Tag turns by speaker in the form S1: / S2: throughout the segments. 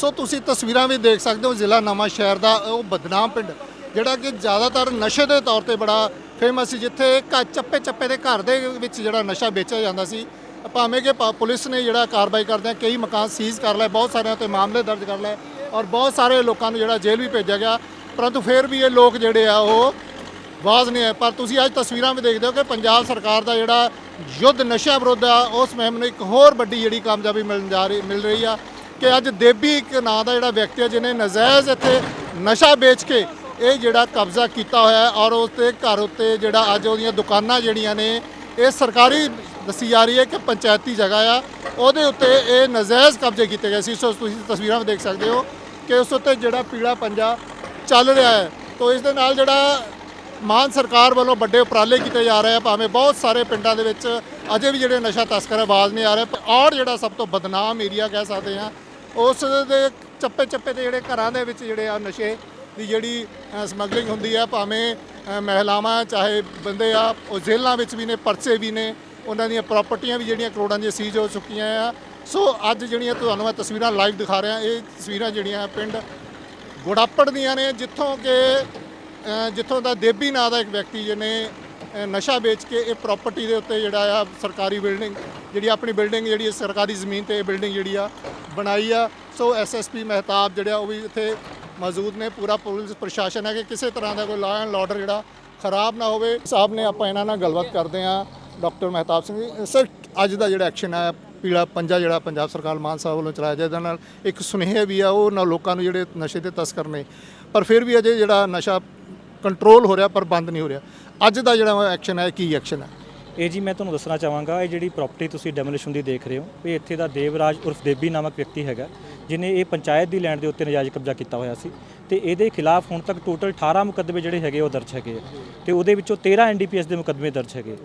S1: ਸੋ ਤੁਸੀਂ ਤਸਵੀਰਾਂ ਵੀ ਦੇਖ ਸਕਦੇ ਹੋ, ਜ਼ਿਲ੍ਹਾ ਨਵਾਂ ਸ਼ਹਿਰ ਦਾ, ਉਹ ਬਦਨਾਮ ਪਿੰਡ, ਜਿਹੜਾ ਕਿ ਜ਼ਿਆਦਾਤਰ ਨਸ਼ੇ ਦੇ ਤੌਰ ਤੇ ਬੜਾ ਫੇਮਸ ਸੀ, ਜਿੱਥੇ ਘ- ਚੱਪੇ ਚੱਪੇ ਦੇ ਘਰ ਦੇ ਵਿੱਚ ਜਿਹੜਾ ਨਸ਼ਾ ਵੇਚਿਆ ਜਾਂਦਾ ਸੀ। ਭਾਵੇਂ ਕਿ ਪ- ਪੁਲਿਸ ਨੇ ਜਿਹੜਾ ਕਾਰਵਾਈ ਕਰਦਿਆਂ ਕਈ ਮਕਾਨ ਸੀਜ਼ ਕਰ ਲਏ, ਬਹੁਤ ਸਾਰਿਆਂ ਤੇ ਮਾਮਲੇ ਦਰਜ ਕਰ ਲਏ ਔਰ ਬਹੁਤ ਸਾਰੇ ਲੋਕਾਂ ਨੂੰ ਜਿਹੜਾ ਜੇਲ੍ਹ ਵੀ ਭੇਜਿਆ ਗਿਆ, ਪਰੰਤੂ ਫਿਰ ਵੀ ਇਹ ਲੋਕ ਜਿਹੜੇ ਆ, ਉਹ ਆਵਾਜ਼ ਨਹੀਂ ਹੈ ਪਰ ਤੁਸੀਂ ਅੱਜ ਤਸਵੀਰਾਂ ਵੀ ਦੇਖਦੇ ਹੋ ਕਿ ਪੰਜਾਬ ਸਰਕਾਰ ਦਾ ਜਿਹੜਾ ਯੁੱਧ ਨਸ਼ਾ ਵਿਰੁੱਧ ਆ, ਉਸ ਮੁਹਿੰਮ ਨੂੰ ਇੱਕ ਹੋਰ ਵੱਡੀ ਜਿਹੜੀ ਕਾਮਯਾਬੀ ਮਿਲਣ ਜਾ ਰਹੀ, ਮਿਲ ਰਹੀ ਆ। ਕਿ ਅੱਜ ਦੇਬੀ ਇੱਕ ਨਾਂ ਦਾ ਜਿਹੜਾ ਵਿਅਕਤੀ ਹੈ ਜਿਹਨੇ ਨਜਾਇਜ਼ ਇੱਥੇ ਨਸ਼ਾ ਵੇਚ ਕੇ ਇਹ ਜਿਹੜਾ ਕਬਜ਼ਾ ਕੀਤਾ ਹੋਇਆ ਹੈ ਔਰ ਉਸ ਤੇ ਘਰ ਉੱਤੇ ਜਿਹੜਾ ਅੱਜ ਉਹਦੀਆਂ ਦੁਕਾਨਾਂ ਜਿਹੜੀਆਂ ਨੇ, ਇਹ ਸਰਕਾਰੀ ਦੱਸੀ ਜਾ ਰਹੀ ਹੈ ਕਿ ਪੰਚਾਇਤੀ ਜਗ੍ਹਾ ਆ। ਉਹਦੇ ਉੱਤੇ ਇਹ ਨਜਾਇਜ਼ ਕਬਜ਼ੇ ਕੀਤੇ ਗਏ ਸੀ। ਸੋ ਤੁਸੀਂ ਤਸਵੀਰਾਂ ਵਿੱਚ ਦੇਖ ਸਕਦੇ ਹੋ ਕਿ ਉਸ ਉੱਤੇ ਜਿਹੜਾ ਪੀਲਾ ਪੰਜਾ ਚੱਲ ਰਿਹਾ ਹੈ। ਤੋ ਇਸ ਦੇ ਨਾਲ ਜਿਹੜਾ ਮਾਨ ਸਰਕਾਰ ਵੱਲੋਂ ਵੱਡੇ ਉਪਰਾਲੇ ਕੀਤੇ ਜਾ ਰਹੇ ਆ, ਭਾਵੇਂ ਬਹੁਤ ਸਾਰੇ ਪਿੰਡਾਂ ਦੇ ਵਿੱਚ ਅਜੇ ਵੀ ਜਿਹੜੇ ਨਸ਼ਾ ਤਸਕਰ ਆਵਾਜ਼ ਨਹੀਂ ਆ ਰਹੇ ਔਰ ਜਿਹੜਾ ਸਭ ਤੋਂ ਬਦਨਾਮ ਏਰੀਆ ਕਹਿ ਸਕਦੇ ਆ ਉਸ ਦੇ ਚੱਪੇ ਚੱਪੇ ਤੇ ਜਿਹੜੇ ਘਰਾਂ ਦੇ ਵਿੱਚ ਜਿਹੜੇ ਆ ਨਸ਼ੇ ਦੀ ਜਿਹੜੀ ਸਮਗਲਿੰਗ ਹੁੰਦੀ ਆ ਭਾਵੇਂ ਮਹਿਲਾਵਾਂ ਚਾਹੇ ਬੰਦੇ ਆ ਉਹ ਜੇਲ੍ਹਾਂ ਵਿੱਚ ਵੀ ਨੇ ਪਰਚੇ ਵੀ ਨੇ ਉਹਨਾਂ ਦੀਆਂ ਪ੍ਰਾਪਰਟੀਆਂ ਵੀ ਜਿਹੜੀਆਂ ਕਰੋੜਾਂ ਦੀਆਂ ਸੀਜ਼ ਹੋ ਚੁੱਕੀਆਂ ਆ। ਸੋ ਅੱਜ ਜਿਹੜੀਆਂ ਤੁਹਾਨੂੰ ਮੈਂ ਤਸਵੀਰਾਂ ਲਾਈਵ ਦਿਖਾ ਰਿਹਾ ਇਹ ਤਸਵੀਰਾਂ ਜਿਹੜੀਆਂ ਪਿੰਡ ਗੁੜਾਪੜ ਦੀਆਂ ਨੇ ਜਿੱਥੋਂ ਕਿ ਜਿੱਥੋਂ ਦਾ ਦੇਬੀ ਨਾਂ ਦਾ ਇੱਕ ਵਿਅਕਤੀ ਜਿਹਨੇ ਅ, ਨਸ਼ਾ ਵੇਚ ਕੇ ਇਹ ਪ੍ਰਾਪਰਟੀ ਦੇ ਉੱਤੇ ਜਿਹੜਾ ਆ ਸਰਕਾਰੀ ਬਿਲਡਿੰਗ ਜਿਹੜੀ ਆਪਣੀ ਬਿਲਡਿੰਗ ਜਿਹੜੀ ਸਰਕਾਰੀ ਜ਼ਮੀਨ ਤੇ ਇਹ ਬਿਲਡਿੰਗ ਜਿਹੜੀ ਆ ਬਣਾਈ ਆ। ਸੋ ਐਸਐਸਪੀ ਮਹਿਤਾਬ ਜਿਹੜਾ, ਉਹ ਵੀ ਇੱਥੇ ਮੌਜੂਦ ਨੇ। ਪੂਰਾ ਪੁਲਿਸ ਪ੍ਰਸ਼ਾਸਨ ਹੈ ਕਿ ਕਿਸੇ ਤਰ੍ਹਾਂ ਦਾ ਕੋਈ ਲਾਅ ਐਂਡ ਆਰਡਰ ਜਿਹੜਾ ਖਰਾਬ ਨਾ ਹੋਵੇ। ਸਾਹਿਬ ਨੇ ਆਪਾਂ ਇਹਨਾਂ ਨਾਲ ਗੱਲਬਾਤ ਕਰਦੇ ਆ ਡਾਕਟਰ ਮਹਿਤਾਬ ਸਿੰਘ ਜੀ ਸਰ, ਅੱਜ ਦਾ ਜਿਹੜਾ ਐਕਸ਼ਨ ਆ, ਪੀਲਾ ਪੰਜਾ ਜਿਹੜਾ ਪੰਜਾਬ ਸਰਕਾਰ ਮਾਨ ਸਾਹਿਬ ਵੱਲੋਂ ਚਲਾਇਆ ਜਾਂਦਾ ਨਾਲ ਇੱਕ ਸੁਨੇਹੇ ਵੀ ਆ, ਉਹ ਨਾ ਲੋਕਾਂ ਨੂੰ ਜਿਹੜੇ ਨਸ਼ੇ ਦੇ ਤਸਕਰ ਨੇ। ਪਰ ਫਿਰ ਵੀ ਅਜੇ ਜਿਹੜਾ ਨਸ਼ਾ ਕੰਟਰੋਲ ਹੋ ਰਿਹਾ ਪਰ ਬੰਦ ਨਹੀਂ ਹੋ ਰਿਹਾ। ਅੱਜ ਦਾ ਜਿਹੜਾ ਐਕਸ਼ਨ ਹੈ ਕੀ ਐਕਸ਼ਨ ਹੈ?
S2: ਇਹ ਜੀ ਮੈਂ ਤੁਹਾਨੂੰ ਦੱਸਣਾ ਚਾਹਾਂਗਾ, ਇਹ ਜਿਹੜੀ ਪ੍ਰਾਪਰਟੀ ਤੁਸੀਂ ਡੈਮੋਲੀਸ਼ਨ ਦੀ ਦੇਖ ਰਹੇ ਹੋ, ਇਹ ਇੱਥੇ ਦਾ ਦੇਵਰਾਜ ਉਰਫ ਦੇਬੀ ਨਾਮਕ ਵਿਅਕਤੀ ਹੈਗਾ ਜਿਨੇ ਇਹ ਪੰਚਾਇਤ ਦੀ ਲੈਂਡ ਦੇ ਉੱਤੇ ਨਜਾਇਜ਼ ਕਬਜ਼ਾ ਕੀਤਾ ਹੋਇਆ ਸੀ ਤੇ ਇਹਦੇ ਖਿਲਾਫ ਹੁਣ ਤੱਕ ਟੋਟਲ 18 ਮੁਕੱਦਮੇ ਜਿਹੜੇ ਹੈਗੇ ਉਹ ਦਰਜ ਹੈਗੇ ਆ ਤੇ ਉਹਦੇ ਵਿੱਚੋਂ 13 ਐਨਡੀਪੀਐਸ ਦੇ ਮੁਕੱਦਮੇ ਦਰਜ ਹੈਗੇ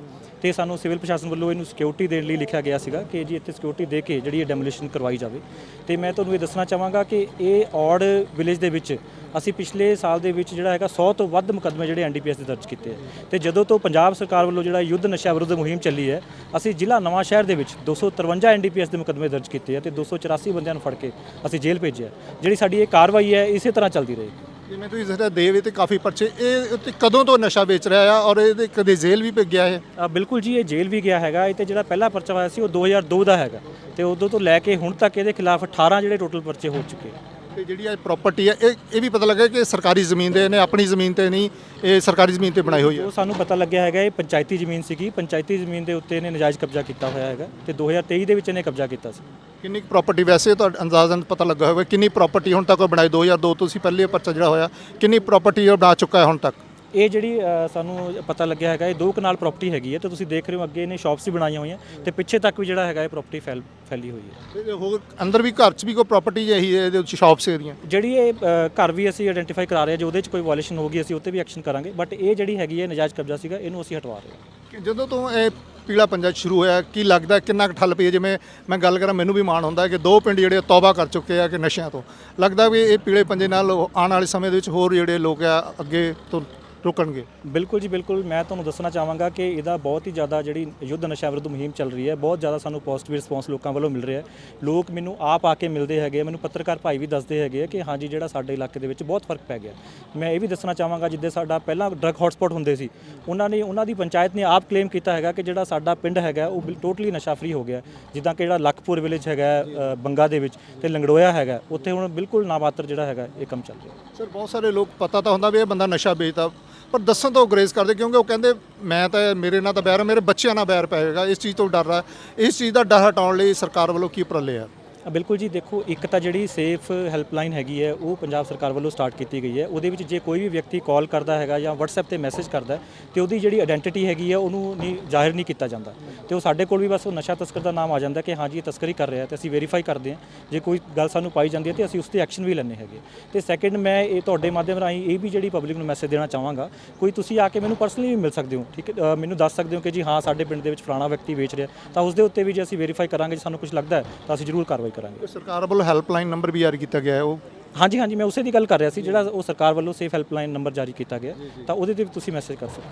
S2: ਤੇ ਸਾਨੂੰ ਸਿਵਲ ਪ੍ਰਸ਼ਾਸਨ ਵੱਲੋਂ ਇਹਨੂੰ ਸਿਕਿਉਰਿਟੀ ਦੇਣ ਲਈ ਲਿਖਿਆ ਗਿਆ ਸੀਗਾ ਕਿ ਜੀ ਇੱਥੇ ਸਿਕਿਉਰਿਟੀ ਦੇ ਕੇ ਜਿਹੜੀ ਇਹ ਡੈਮੋਲੀਸ਼ਨ ਕਰਵਾਈ ਜਾਵੇ। ਤੇ ਮੈਂ ਤੁਹਾਨੂੰ ਇਹ ਦੱਸਣਾ ਚਾਹਾਂਗਾ ਕਿ ਇਹ ਔੜ ਵਿਲੇਜ ਦੇ ਵਿੱਚ ਅਸੀਂ ਪਿਛਲੇ ਸਾਲ ਦੇ ਵਿੱਚ ਜਿਹੜਾ ਹੈਗਾ 100 ਤੋਂ ਵੱਧ ਮੁਕੱਦਮੇ ਜਿਹੜੇ ਐਨਡੀਪੀਐਸ ਦੇ ਦਰਜ ਕੀਤੇ ਆ। ਤੇ ਜਦੋਂ ਤੋਂ ਪੰਜਾਬ ਸਰਕਾਰ ਵੱਲੋਂ ਜਿਹੜਾ ਯੁੱਧ ਨਸ਼ਾ ਵਿਰੁੱਧ ਮੁਹਿੰਮ ਚੱਲੀ ਹੈ, ਅਸੀਂ ਜ਼ਿਲ੍ਹਾ ਨਵਾਂ ਸ਼ਹਿਰ ਦੇ ਵਿੱਚ 253 ਐਨਡੀਪੀਐਸ ਦੇ ਮੁਕੱਦਮੇ ਦਰਜ ਕੀਤੇ ਆ ਤੇ 284 ਬੰਦਿਆਂ ਨੂੰ ਫੜ ਕੇ ਅਸੀਂ ਜੇਲ੍ਹ ਭੇਜਿਆ। ਜਿਹੜੀ ਸਾਡੀ ਇਹ ਕਾਰਵਾਈ ਹੈ, ਇਸੇ ਤਰ੍ਹਾਂ ਚੱਲਦੀ ਰਹੇਗੀ।
S1: ਜਿਵੇਂ ਤੁਸੀਂ ਦੱਸਿਆ ਦੇਵੇ ਤੇ ਕਾਫੀ ਪਰਚੇ ਇਹ ਉੱਤੇ ਕਦੋਂ ਤੋਂ ਨਸ਼ਾ ਵੇਚ ਰਿਹਾ ਆ ਔਰ ਇਹਦੇ ਕਦੇ ਜੇਲ੍ਹ ਵੀ ਭੇਜ ਗਿਆ ਹੈ
S2: ਅ, ਬਿਲਕੁਲ ਜੀ ਇਹ ਜੇਲ੍ਹ ਵੀ ਗਿਆ ਹੈਗਾ। ਇਹ ਤੇ ਜਿਹੜਾ ਪਹਿਲਾ ਪਰਚਾ ਹੋਇਆ ਸੀ ਉਹ 2002 ਦਾ ਹੈਗਾ। ਤੇ ਉਦੋਂ ਤੋਂ ਲੈ ਕੇ ਹੁਣ ਤੱਕ ਇਹਦੇ ਖਿਲਾਫ 18 ਜਿਹੜੇ ਟੋਟਲ ਪਰਚੇ ਹੋ ਚੁੱਕੇ
S1: ਤੇ ਜਿਹੜੀ ਇਹ ਪ੍ਰਾਪਰਟੀ ਹੈ ਇਹ ਇਹ ਵੀ ਪਤਾ ਲੱਗਾ ਕਿ ਸਰਕਾਰੀ ਜ਼ਮੀਨ ਦੇ ਨੇ ਆਪਣੀ ਜ਼ਮੀਨ ਤੇ ਨਹੀਂ ਇਹ ਸਰਕਾਰੀ ਜ਼ਮੀਨ ਤੇ ਬਣਾਈ ਹੋਈ ਹੈ
S2: ਉਹ ਸਾਨੂੰ ਪਤਾ ਲੱਗਿਆ ਹੈਗਾ ਇਹ ਪੰਚਾਇਤੀ ਜ਼ਮੀਨ ਸੀਗੀ। ਪੰਚਾਇਤੀ ਜ਼ਮੀਨ ਦੇ ਉੱਤੇ ਇਹਨੇ ਨਜਾਇਜ਼ ਕਬਜ਼ਾ ਕੀਤਾ ਹੋਇਆ ਹੈਗਾ। ਤੇ 2023 ਦੇ ਵਿੱਚ ਇਹਨੇ ਕਬਜ਼ਾ ਕੀਤਾ ਸੀ।
S1: ਕਿੰਨੀ ਪ੍ਰਾਪਰਟੀ ਵੈਸੇ ਤੁਹਾਡਾ ਅੰਦਾਜ਼ਨ ਪਤਾ ਲੱਗਾ ਹੋਵੇਗਾ ਕਿੰਨੀ ਪ੍ਰਾਪਰਟੀ ਹੁਣ ਤੱਕ ਉਹ ਬਣਾਈ? 2002 ਤੋਂ ਸੀ ਪਹਿਲੇ ਪਰਚਾ ਜਿਹੜਾ ਹੋਇਆ ਕਿੰਨੀ ਪ੍ਰਾਪਰਟੀ ਉਹ ਬਣਾ ਚੁੱਕਾ ਹੈ ਹੁਣ ਤੱਕ?
S2: ਇਹ ਜਿਹੜੀ ਸਾਨੂੰ ਪਤਾ ਲੱਗਿਆ ਹੈਗਾ ਇਹ ਦੋ ਕਨਾਲ ਪ੍ਰਾਪਰਟੀ ਹੈਗੀ ਹੈ ਤੇ ਤੁਸੀਂ ਦੇਖ ਰਹੇ ਹੋ ਅੱਗੇ ਇਹਨੇ ਸ਼ਾਪਸ ਵੀ ਬਣਾਈਆਂ ਹੋਈਆਂ ਤੇ ਪਿੱਛੇ ਤੱਕ ਵੀ ਜਿਹੜਾ ਹੈਗਾ ਇਹ ਪ੍ਰਾਪਰਟੀ ਫੈਲ ਫੈਲੀ ਹੋਈ ਹੈ।
S1: ਤੇ ਹੋਰ ਅੰਦਰ ਵੀ ਘਰ 'ਚ ਵੀ ਕੋਈ ਪ੍ਰਾਪਰਟੀ ਜਿਹੀ ਹੈ ਇਹਦੇ ਵਿੱਚ ਸ਼ਾਪਸ ਏਰੀਆਂ
S2: ਜਿਹੜੀ ਇਹ ਘਰ ਵੀ ਅਸੀਂ ਆਇਡੈਂਟੀਫਾਈ ਕਰਾ ਰਹੇ ਹਾਂ ਜੇ ਉਹਦੇ 'ਚ ਕੋਈ ਵਾਇਲੇਸ਼ਨ ਹੋਗੀ ਅਸੀਂ ਉੱਤੇ ਵੀ ਐਕਸ਼ਨ ਕਰਾਂਗੇ ਬਟ ਇਹ ਜਿਹੜੀ ਹੈਗੀ ਹੈ ਨਜਾਇਜ਼ ਕਬਜ਼ਾ ਸੀਗਾ ਇਹਨੂੰ ਅਸੀਂ ਹਟਵਾ ਰਹੇ ਹਾਂ।
S1: ਜਦੋਂ ਤੋਂ ਇਹ ਪੀਲਾ ਪੰਜਾ ਸ਼ੁਰੂ ਹੋਇਆ, ਕੀ ਲੱਗਦਾ ਕਿੰਨਾ ਕੁ ਠੱਲ ਪਈ ਹੈ? ਜਿਵੇਂ ਮੈਂ ਗੱਲ ਕਰਾਂ, ਮੈਨੂੰ ਵੀ ਮਾਣ ਹੁੰਦਾ ਕਿ ਦੋ ਪਿੰਡ ਜਿਹੜੇ ਤੌਬਾ ਕਰ ਚੁੱਕੇ ਆ ਕਿ ਨਸ਼ਿਆਂ ਤੋਂ ਲੱਗਦਾ ਵੀ ਇਹ ਪੀਲੇ ਪੰਜੇ ਨਾਲ ਉਹ ਆਉਣ ਵਾਲੇ ਸਮੇਂ ਦੇ ਵਿੱਚ ਹੋਰ ਜਿਹੜੇ ਲੋਕ ਆ ਅੱਗੇ ਤੋਂ ਰੁਕਣਗੇ?
S2: ਬਿਲਕੁਲ ਜੀ ਬਿਲਕੁਲ। ਮੈਂ ਤੁਹਾਨੂੰ ਦੱਸਣਾ ਚਾਹਾਂਗਾ ਕਿ ਇਹਦਾ ਬਹੁਤ ਹੀ ਜ਼ਿਆਦਾ ਜਿਹੜੀ ਯੁੱਧ ਨਸ਼ਾ ਵਿਰੁੱਧ ਮੁਹਿੰਮ ਚੱਲ ਰਹੀ ਹੈ ਬਹੁਤ ਜ਼ਿਆਦਾ ਸਾਨੂੰ ਪੋਜ਼ਿਟਿਵ ਰਿਸਪੌਂਸ ਲੋਕਾਂ ਵੱਲੋਂ ਮਿਲ ਰਿਹਾ ਹੈ। ਲੋਕ ਮੈਨੂੰ ਆਪ ਆ ਕੇ ਮਿਲਦੇ ਹੈਗੇ ਆ, ਮੈਨੂੰ ਪੱਤਰਕਾਰ ਭਾਈ ਵੀ ਦੱਸਦੇ ਹੈਗੇ ਆ ਕਿ ਹਾਂਜੀ ਜਿਹੜਾ ਸਾਡੇ ਇਲਾਕੇ ਦੇ ਵਿੱਚ ਬਹੁਤ ਫ਼ਰਕ ਪੈ ਗਿਆ। ਮੈਂ ਇਹ ਵੀ ਦੱਸਣਾ ਚਾਹਾਂਗਾ ਜਿੱਦੇ ਸਾਡਾ ਪਹਿਲਾਂ ਡਰੱਗ ਹੌਟਸਪੌਟ ਹੁੰਦੇ ਸੀ ਉਹਨਾਂ ਨੇ ਉਹਨਾਂ ਦੀ ਪੰਚਾਇਤ ਨੇ ਆਪ ਕਲੇਮ ਕੀਤਾ ਹੈਗਾ ਕਿ ਜਿਹੜਾ ਸਾਡਾ ਪਿੰਡ ਹੈਗਾ ਉਹ ਟੋਟਲੀ ਨਸ਼ਾ ਫ੍ਰੀ ਹੋ ਗਿਆ। ਜਿੱਦਾਂ ਕਿ ਜਿਹੜਾ ਲਖਪੁਰ ਵਿਲੇਜ ਹੈਗਾ ਅ, ਬੰਗਾ ਦੇ ਵਿੱਚ ਤੇ ਲੰਗੜੋਇਆ ਹੈਗਾ ਉੱਥੇ ਹੁਣ ਬਿਲਕੁਲ ਨਾਮਾਤਰ ਜਿਹੜਾ ਹੈਗਾ ਇਹ ਕੰਮ ਚੱਲ ਰਿਹਾ।
S1: ਸਰ ਬਹੁਤ ਸਾਰੇ ਲੋਕ ਪਤਾ ਤਾਂ ਹੁੰਦਾ ਵੀ ਇਹ ਬੰਦਾ ਨਸ਼ਾ ਵੇਚਦਾ। ਪਰ ਦੱਸਣ ਤੋਂ ਗਰੇਜ਼ ਕਰਦੇ ਕਿਉਂਕਿ ਉਹ ਕਹਿੰਦੇ ਮੈਂ ਤਾਂ ਮੇਰੇ ਨਾਲ ਤਾਂ ਬੈਰ ਮੇਰੇ ਬੱਚਿਆਂ ਨਾਲ ਬੈਰ ਪਏਗਾ ਇਸ ਚੀਜ਼ ਤੋਂ ਡਰ ਰਿਹਾ। ਇਸ ਚੀਜ਼ ਦਾ ਡਰ ਹਟਾਉਣ ਲਈ ਸਰਕਾਰ ਵੱਲੋਂ ਕੀ ਉਪਰਾਲੇ ਆ?
S2: ਬਿਲਕੁਲ ਜੀ ਦੇਖੋ ਇੱਕ ਤਾਂ ਜਿਹੜੀ ਸੇਫ ਹੈਲਪਲਾਈਨ ਹੈਗੀ ਹੈ ਉਹ ਪੰਜਾਬ ਸਰਕਾਰ ਵੱਲੋਂ ਸਟਾਰਟ ਕੀਤੀ ਗਈ ਹੈ। ਉਹਦੇ ਵਿੱਚ ਜੇ ਕੋਈ ਵੀ ਵਿਅਕਤੀ ਕਾਲ ਕਰਦਾ ਹੈਗਾ ਜਾਂ WhatsApp ਤੇ ਮੈਸੇਜ ਕਰਦਾ ਹੈ, ਤੇ ਉਹਦੀ ਜਿਹੜੀ ਆਇਡੈਂਟੀਟੀ ਹੈਗੀ ਹੈ ਉਹਨੂੰ ਨਹੀਂ ਜ਼ਾਹਿਰ ਨਹੀਂ ਕੀਤਾ ਜਾਂਦਾ। ਤੇ ਉਹ ਸਾਡੇ ਕੋਲ ਵੀ ਬਸ ਉਹ ਨਸ਼ਾ ਤਸਕਰ ਦਾ ਨਾਮ ਆ ਜਾਂਦਾ ਕਿ ਹਾਂ ਜੀ ਇਹ ਤਸਕਰੀ ਕਰ ਰਿਹਾ ਤੇ ਅਸੀਂ ਵੈਰੀਫਾਈ ਕਰਦੇ ਹਾਂ। ਜੇ ਕੋਈ ਗੱਲ ਸਾਨੂੰ ਪਾਈ ਜਾਂਦੀ ਹੈ ਤੇ ਅਸੀਂ ਉਸ ਤੇ ਐਕਸ਼ਨ ਵੀ ਲੈਣੇ ਹੈਗੇ। ਤੇ ਸੈਕੰਡ ਮੈਂ ਇਹ ਤੁਹਾਡੇ ਮਾਧਿਅਮ ਰਾਹੀਂ ਇਹ ਵੀ ਜਿਹੜੀ ਪਬਲਿਕ ਨੂੰ ਮੈਸੇਜ ਦੇਣਾ ਚਾਹਾਂਗਾ ਕੋਈ ਤੁਸੀਂ ਆ ਕੇ ਮੈਨੂੰ ਪਰਸਨਲੀ ਵੀ ਮਿਲ ਸਕਦੇ ਹੋ ਠੀਕ ਹੈ? ਮੈਨੂੰ ਦੱਸ ਸਕਦੇ ਹੋ ਕਿ ਜੀ ਹਾਂ ਸਾਡੇ ਪਿੰਡ ਦੇ ਵਿੱਚ ਫਲਾਣਾ ਵਿਅਕਤੀ ਵੇਚ ਰਿਹਾ ਤਾਂ ਉਸ ਦੇ ਉੱਤੇ ਵੀ ਜੇ ਅਸੀਂ ਵੈਰੀਫਾਈ ਕਰਾਂਗੇ ਜੇ ਸਾਨੂੰ ਕੁਝ ਲੱਗਦਾ ਹੈ ਤਾਂ ਅਸੀਂ ਜ਼ਰੂਰ ਕਾਰਵਾਈ ਕਰਾਂਗੇ।
S1: ਸਰਕਾਰ ਵੱਲੋਂ ਹੈਲਪਲਾਈਨ ਨੰਬਰ ਵੀ ਜਾਰੀ ਕੀਤਾ ਗਿਆ ਹੈ ਉਹ
S2: ਹਾਂਜੀ ਹਾਂਜੀ ਮੈਂ ਉਸੇ ਦੀ ਗੱਲ ਕਰ ਰਿਹਾ ਸੀ ਜਿਹੜਾ ਉਹ ਸਰਕਾਰ ਵੱਲੋਂ ਸੇਫ ਹੈਲਪਲਾਈਨ ਨੰਬਰ ਜਾਰੀ ਕੀਤਾ ਗਿਆ ਤਾਂ ਉਹਦੇ ਤੇ ਵੀ ਤੁਸੀਂ ਮੈਸੇਜ ਕਰ ਸਕਦੇ ਹੋ।